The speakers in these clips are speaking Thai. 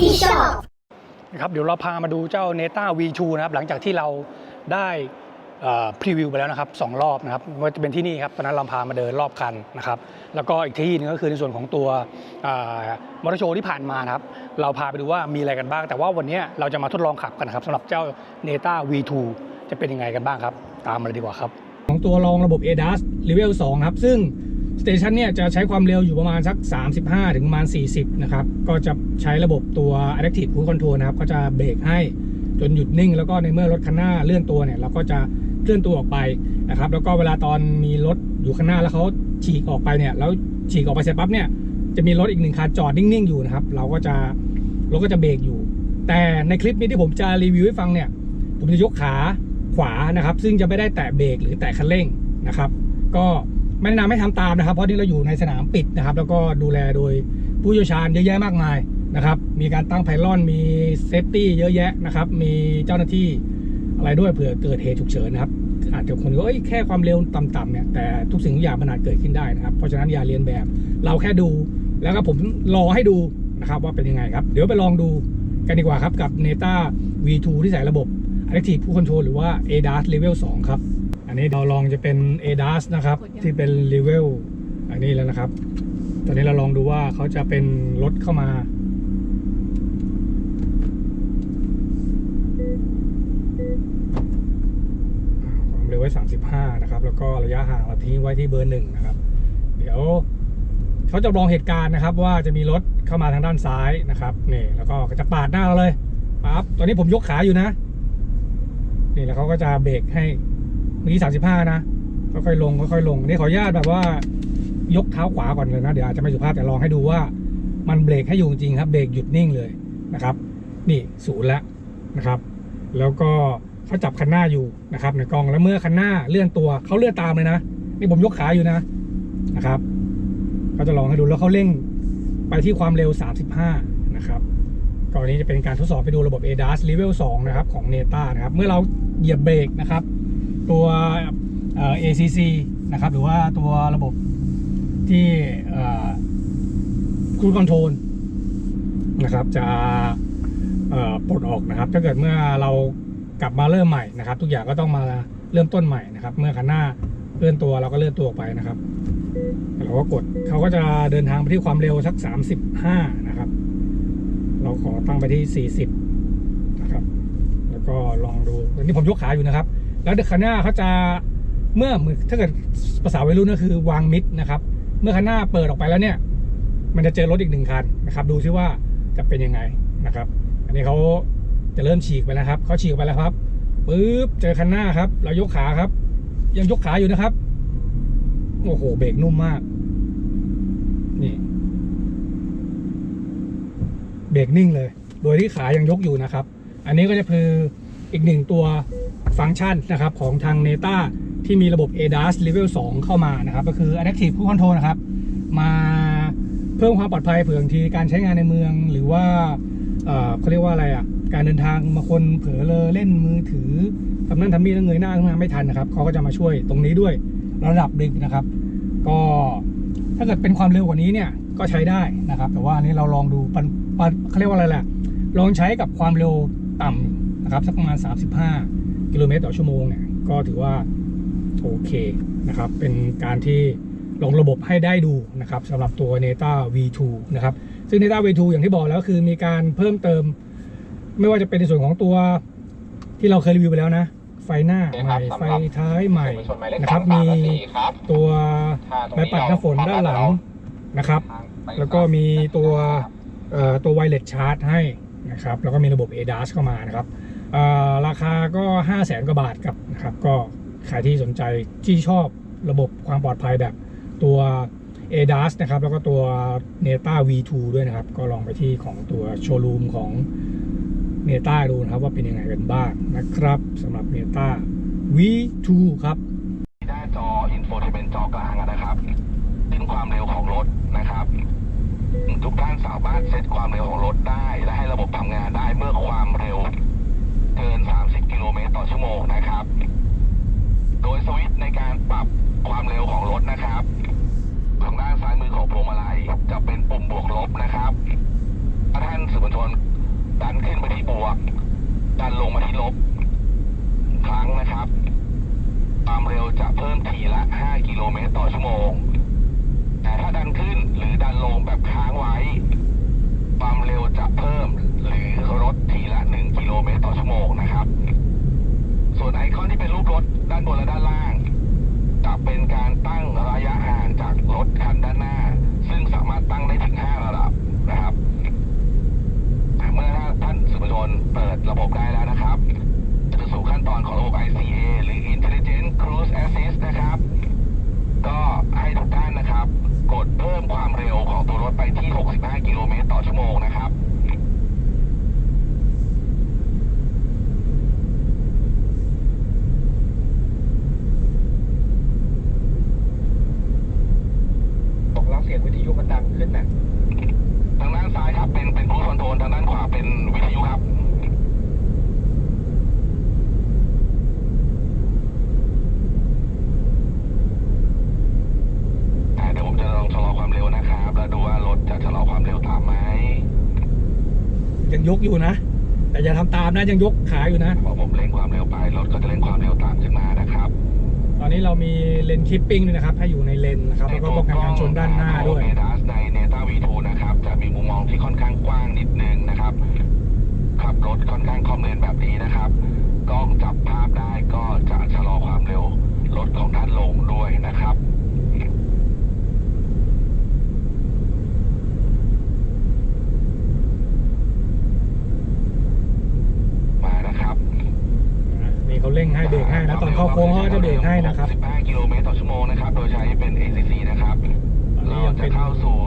ที่ชอบนะครับเดี๋ยวเราพามาดูเจ้า Neta V2 นะครับหลังจากที่เราได้พรีวิวไปแล้วนะครับสองรอบนะครับไม่ว่าจะเป็นที่นี่ครับตอนนั้นเราพามาเดินรอบคันนะครับแล้วก็อีกที่หนึงก็คือในส่วนของตัวมอเตอร์โชว์ที่ผ่านมานะครับเราพาไปดูว่ามีอะไรกันบ้าง แต่ว่าวันนี้เราจะมาทดลองขับกันนะครับสำหรับเจ้า Neta V2 จะเป็นยังไงกันบ้างครับ ตามมาเลยดีกว่าครับ ของตัวรองระบบ ADAS Level 2 ครับ ซึ่ง สเตชันเนี่ยจะใช้ความเร็วอยู่ประมาณสัก 35 ถึงประมาณ 40 นะครับ ก็จะใช้ระบบตัว Adaptive Cruise Control นะครับ ก็จะเบรกให้จนหยุดนิ่ง แล้วก็ในเมื่อรถคันหน้าเลื่อนตัวเนี่ย เราก็จะเคลื่อนตัวออกไปนะครับ แล้วก็เวลาตอนมีรถอยู่ข้างหน้าแล้วเขาฉีกออกไปเนี่ย แล้วฉีกออกไปเสร็จปั๊บเนี่ย จะมีรถอีกหนึ่งคันจอดนิ่งๆอยู่นะครับ เราก็จะรถก็จะเบรกอยู่ แต่ในคลิปนี้ที่ผมจะรีวิวให้ฟังเนี่ย ผมจะยกขาขวานะครับ ซึ่งจะไม่ได้แตะเบรกหรือแตะคันเร่งนะครับ ก็ ไม่แนะนำให้ทำตามนะครับ เพราะที่เราอยู่ในสนามปิดนะครับ แล้วก็ดูแลโดยผู้เชี่ยวชาญเยอะแยะมากมายนะครับ มีการตั้งไพลอนมีเซฟตี้เยอะแยะนะครับ มีเจ้าหน้าที่อะไรด้วยเผื่อเกิดเหตุฉุกเฉินนะครับ อาจจะคนก็เอ้ยแค่ความเร็วต่ำๆเนี่ยแต่ทุกสิ่งทุกอย่างมันอาจเกิดขึ้นได้นะครับ เพราะฉะนั้นอย่าเรียนแบบ เราแค่ดูแล้วก็ผมรอให้ดูนะครับว่าเป็นยังไงครับ เดี๋ยวไปลองดูกันดีกว่าครับกับ Neta V2 ที่ใส่ระบบ Adaptive Cruise Control หรือว่า ADAS Level 2 ครับ นนี้เราลองจะเป็น ADAS นะครับ ที่เป็น Level อันนี้แล้วนะครับ ตอนนี้เราลองดูว่าเขาจะเป็นรถเข้ามา ความเร็วไว้ 35 นะครับ แล้วก็ระยะห่างเราทิ้งไว้ที่เบอร์หนึ่งนะครับ เดี๋ยวเขาจะลองเหตุการณ์นะครับ ว่าจะมีรถเข้ามาทางด้านซ้ายนะครับนี่แล้วก็จะปาดหน้าเราเลยปั๊บตอนนี้ผมยกขาอยู่นะนี่แล้วเขาก็จะเบรกให้เมื่อกี้สามสิบห้านะค่อยๆลงค่อยๆลงนี่ขออนุญาตแบบว่ายกเท้าขวาก่อนเลยนะ เดี๋ยวอาจจะไม่สุภาพแต่ลองให้ดูว่ามันเบรกให้อยู่จริงครับเบรกหยุดนิ่งเลยนะครับ นี่ศูนย์แล้วนะครับ แล้วก็เขาจับคันหน้าอยู่นะครับ ในกล้องแล้วเมื่อคันหน้าเลื่อนตัวเขาเลื่อนตามเลยนะนี่ผมยกขาอยู่นะนะครับเขาจะลองให้ดูแล้วเขาเร่งไปที่ความเร็ว 35 นะครับก่อนนี้จะเป็นการทดสอบไปดูระบบ ADAS Level 2 นะครับ ของ Neta นะครับ เมื่อเราเหยียบเบรกนะครับ ตัว ACC นะครับ หรือว่าตัวระบบที่คู i คอนโทรลนะครับ จะปลดออกนะครับ ถ้าเกิดเมื่อเรากลับมาเริ่มใหม่นะครับ ทุกอย่างก็ต้องมาเริ่มต้นใหม่นะครับ เมื่อคันหน้าเลื่อนตัวเราก็เลื่อนตัวออกไปนะครับเราก็กดเขาก็จะเดินทางไปที่ความเร็วสัก 35 นะครับ เราขอตั้งไปที่ 40 นะครับ แล้วก็ลองดูอันนี้ผมยกขาอยู่นะครับ แล้วคันหน้าเขาจะเมื่อมือถ้าเกิดภาษาวัยรุ่นก็คือวางมิดนะครับ เมื่อคันหน้าเปิดออกไปแล้วเนี่ย มันจะเจอรถอีกหนึ่งคันนะครับ ดูซิว่าจะเป็นยังไงนะครับ อันนี้เขาจะเริ่มฉีกไปแล้วครับเขาฉีกไปแล้วครับปึ๊บเจอคันหน้าครับ เรายกขาครับ ยังยกขาอยู่นะครับโอ้โหเบรกนุ่มมาก นี่เบรกนิ่งเลย โดยที่ขายังยกอยู่นะครับ อันนี้ก็จะคือ อีกหนึ่งตัวฟังก์ชันนะครับของทาง Neta ที่มีระบบ ADAS Level 2 เข้ามานะครับก็คือ Adaptive Cruise Control นะครับ มาเพิ่มความปลอดภัยเผื่อบางทีการใช้งานในเมืองหรือว่าเขาเรียกว่าอะไรอะการเดินทางบางคนเผลอเลอเล่นมือถือทำนั่นทำนี่แล้วเงยหน้าขึ้นมาไม่ทันนะครับเขาก็จะมาช่วยตรงนี้ด้วยระดับหนึ่งนะครับ ก็ถ้าเกิดเป็นความเร็วกว่านี้เนี่ยก็ใช้ได้นะครับ แต่ว่าอันนี้เราลองดูปันปันเขาเรียกว่าอะไรแหละลองใช้กับความเร็วต่ำ นะครับสักประมาณ 35 กิโลเมตรต่อชั่วโมงเนี่ยก็ถือว่าโอเคนะครับเป็นการที่ลงระบบให้ได้ดูนะครับสำหรับตัว Neta V2 นะครับซึ่ง Neta V2 อย่างที่บอกแล้วคือมีการเพิ่มเติม ไม่ว่าจะเป็นในส่วนของตัวที่เราเคยรีวิวไปแล้วนะ ไฟหน้าใหม่ไฟท้ายใหม่นะครับมีตัวใบปัดน้ำฝนด้านหลังนะครับ แล้วก็มีตัวเอ่อตัวไวเลสชาร์จให้นะครับแล้วก็มีระบบ ADAS เข้ามานะครับเอ่อ ราคาก็ 5 0 0แสนกว่าบาทครับนะครับก็ใครที่สนใจที่ชอบระบบความปลอดภัยแบบตัว ADAS นะครับ แล้วก็ตัว Neta V2 ด้วยนะครับ ก็ลองไปที่ของตัวโชว์รูมของ Neta ดูนะครับ ว่าเป็นยังไงกันบ้างนะครับสำหรับ Neta V2 ครับหน้าจออินโฟเทนเมนต์จอกลางนะครับถึงความเร็วของรถนะครับ ทุกท่านสามารถเซตความเร็วของรถได้ และให้ระบบทำงานได้เมื่อความเร็ว เกิน 30 กิโลเมตรต่อชั่วโมงนะครับ โดยสวิตช์ในการปรับ ความเร็วของรถนะครับ ทางด้านซ้ายมือของพวงมาลัยจะเป็นปุ่มบวกลบนะครับถ้าท่านสื่อมวลชนดันขึ้นไปที่บวก ดันลงมาที่ลบ ครั้งนะครับ ความเร็วจะเพิ่มทีละ 5 กิโลเมตรต่อชั่วโมง แต่ถ้าดันขึ้นหรือดันลงแบบค้างไว้ ความเร็วจะเพิ่มหรือลดทีละ 1 กิโลเมตรต่อชั่วโมงนะครับ ส่วนไอคอนที่เป็นรูปรถด้านบนและด้านล่าง เป็นการตั้งระยะห่างจากรถคันด้านหน้า ซึ่งสามารถตั้งได้ถึง 5 ระดับนะครับ เมื่อท่านสื่อมวลชนเปิดระบบได้แล้วนะครับ จะสู่ขั้นตอนของระบบ ICA หรือ Intelligent Cruise Assist นะครับ ก็ให้ทุกท่านนะครับ กดเพิ่มความเร็วของตัวรถไปที่ 65 กิโลเมตรต่อชั่วโมงนะครับ บอกแล้วเสียงวิทยุมันดังขึ้นน่ะ ทางด้านซ้ายครับเป็นเป็นครูคอนโทรลทางด้านขวาเป็นวิทยุครับ อ่าเดี๋ยวผมจะลองชะลอความเร็วนะครับ แล้วดูว่ารถจะชะลอความเร็วตามไหม ยังยกอยู่นะ แต่อย่าทำตามนะยังยกขาอยู่นะพอผมเร่งความเร็วไปรถก็จะเร่งความเร็วตามขึ้นมานะครับ ตอนนี้เรามีเลนคิปปิ้งด้วยนะครับ ให้อยู่ในเลนนะครับแล้วก็ป้องกันการชนด้านหน้าด้วยเอดัสในเนต้าวีทูนะครับ จะมีมุมมองที่ค่อนข้างกว้างนิดนึงนะครับ ขับรถค่อนข้างคล่อมเลนแบบนี้นะครับ กล้องจับภาพได้ก็จะชะลอความเร็วรถของท่านลงด้วยนะครับ มานะครับ นี่เขาเร่งให้เบรกให้นะ ตอน เข้าโค้งเขาก็จะเบรกให้นะครับ 15กิโลเมตรต่อชั่วโมงนะครับ โดยใช้เป็น ACC นะครับตอนนี้เรายังจะเป็นเข้าสู่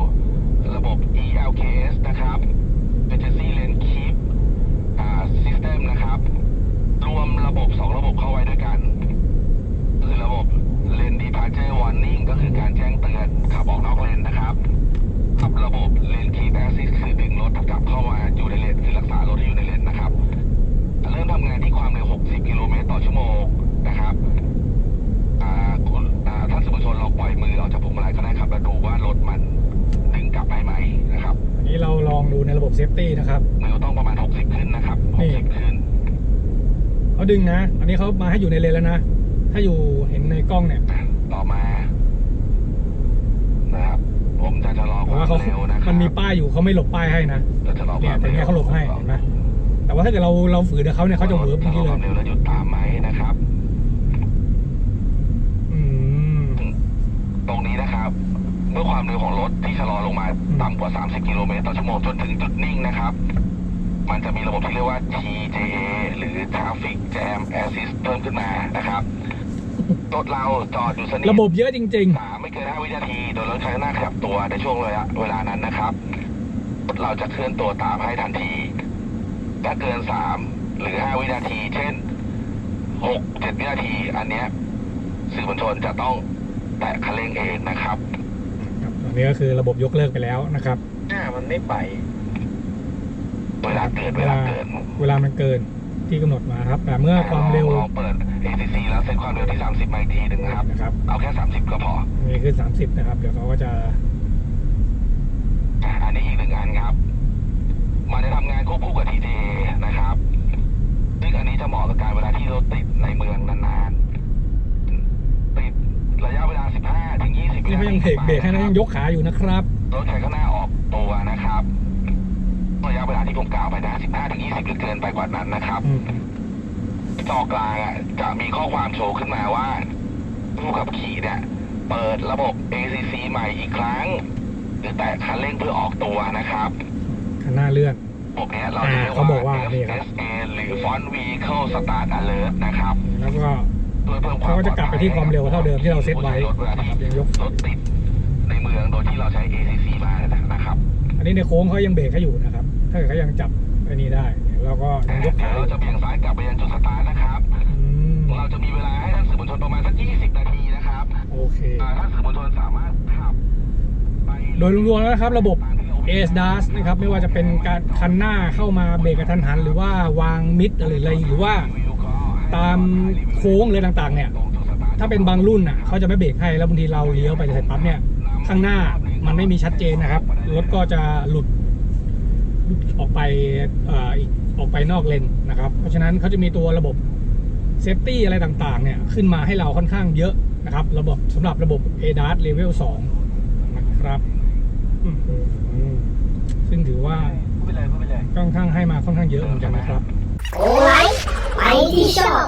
ระบบ ELKS นะครับ Emergency Lane Keep อ่า System นะครับ รวมระบบ 2 ระบบเข้าไว้ด้วยกัน มาลัยก็ได้ครับแล้วดูว่ารถมันดึงกลับได้ไหมนะครับอันนี้เราลองดูในระบบเซฟตี้นะครับมือต้องประมาณ 60 ขึ้นนะครับนี่60ขึ้นเขาดึงนะ อันนี้เขามาให้อยู่ในเลนแล้วนะ ถ้าอยู่เห็นในกล้องเนี่ย ต่อมา นะครับ ผมจะชะลอคแต่วามว่าเขาเร็วนะครับมันมีป้ายอยู่เขาไม่หลบป้ายให้นะจะชะลอคเนี่วายมแต่เร็วเนี่ยเขาหลบให้เห็นไหมแต่ว่าถ้าเกิดเราเราฝืนกับเขาเนี่ยเขาจะเวิร์บชะเมื่อลอกี้คเลวามยเร็วแล้วหยุดตามไหมนะครับ อืม ตรงนี้นะครับ เมื่อความเร็วของรถที่ชะลอลงมาอืมต่ำกว่า 30 กิโลเมตรต่อชั่วโมงจนถึงจุดนิ่งนะครับ มันจะมีระบบที่เรียกว่า TJA หรือ Traffic Jam Assist เพิ่มขึ้นมานะครับรถเราจอดอยู่สนิทระบบเยอะจริงสามไม่เกิน 5 วินาที โดยรถคันหน้าขยับตัวในช่วงระยะเวลานั้นนะครับรถเราจะเคลื่อนตัวตามให้ทันที ถ้าเกิน 3 หรือ 5 วินาที เช่น 6 7 วินาที อันเนี้ยสื่อมวลชนจะต้องแตะคันเร่งเองนะครับๆครับอั นนี้ก็คือระบบยกเลิกไปแล้วนะครับหน้ามันไม่ไป เวลาเกิดเวลาเกิดเวลามันเกินที่กำหนดมาครับ แต่เมื่อความเร็วลองเปิด ACC แล้วเซ็ตความเร็วที่ 30มาอีกทีหนึ่งนะครับ นะครับ เอาแค่ 30 ก็พอนี่คือ30 นะครับ เดี๋ยวเขาก็จะอะอันนี้อีกหนึ่งอันครับ มันจะทำงานควบคู่กับ TTA นะครับ ซึ่งอันนี้จะเหมาะกับการเวลาที่รถติดในเมืองนานๆ ติดระยะเวลา 15 ถึง 20 วิ นี่นาเขาทียังเบรกเบรกให้นะยังยกขาอยู่นะครับรถคันข้างหน้าออกตัวนะครับระยะเวลาที่ผมกล่าวไปนะ15ถึง20หรือเกินไปกว่านั้นนะครับ อืมจอกลางอะจะมีข้อความโชว์ขึ้นมาว่า ผู้ขับขี่เนี่ยเปิดระบบ ACC ใหม่อีกครั้ง หรือแตะคันเร่งเพื่อออกตัวนะครับข้างหน้าเลื่อนระบบเนี้ยเราจะเรียกอ่าเขาบอกว่าว่านี่ครับ FSA หรือ Font Vehicle Start Alert นะครับ แล้วก็ เพื่อเพิ่มความเขาก็จะกลับไปที่ความเร็วเท่าเดิมที่เราเซตไว้รถเวลาที่ยังยกรถติดในเมืองโดยที่เราใช้ ACC มานะครับ อันนี้ในโค้งเขายังเบรกให้อยู่นะครับ ถ้าเกิดเขายังจับไอ้นี้ได้เนี่ยเราก็ยังยกเดี๋ขายวอเรายู่จะเบี่ยงซ้ายกลับไปยังจุดสตาร์ทนะครับอืมเราจะมีเวลาให้ท่านสื่อมวลชนประมาณสัก 20 นาทีนะครับ โอเคอ่าท่านสื่อมวลชนสามารถขับไปโดยรวมๆแล้วนะครับระบบ a s d a s นะครับไม่ว่าจะเป็นการคันหน้าเข้ามาเบรกกระทันหัน หรือว่าวางมิดอะไรอะไรหรือว่า ตามโค้งเลยต่างๆ เนี่ย ถ้าเป็นบางรุ่นอะเขาจะไม่เบรกให้แล้วบางทีเราเลี้ยวไปเสร็จปั๊บเนี่ยข้างหน้ามันไม่มีชัดเจนนะครับรถก็จะหลุดหลุดออกไปเอ่ออีกออกไปนอกเลนนะครับ เพราะฉะนั้นเขาจะมีตัวระบบเซฟตี้อะไรต่างๆ เนี่ยขึ้นมาให้เราค่อนข้างเยอะนะครับ ระบบสำหรับระบบ ADAS Level 2 นะครับอืมซึ่งถือว่าพูดไปเลยพูดไปเลยค่อนข้างให้มาค่อนข้างเยอะเหมือนกันนะครับ โอ้ยไปที่ชอบ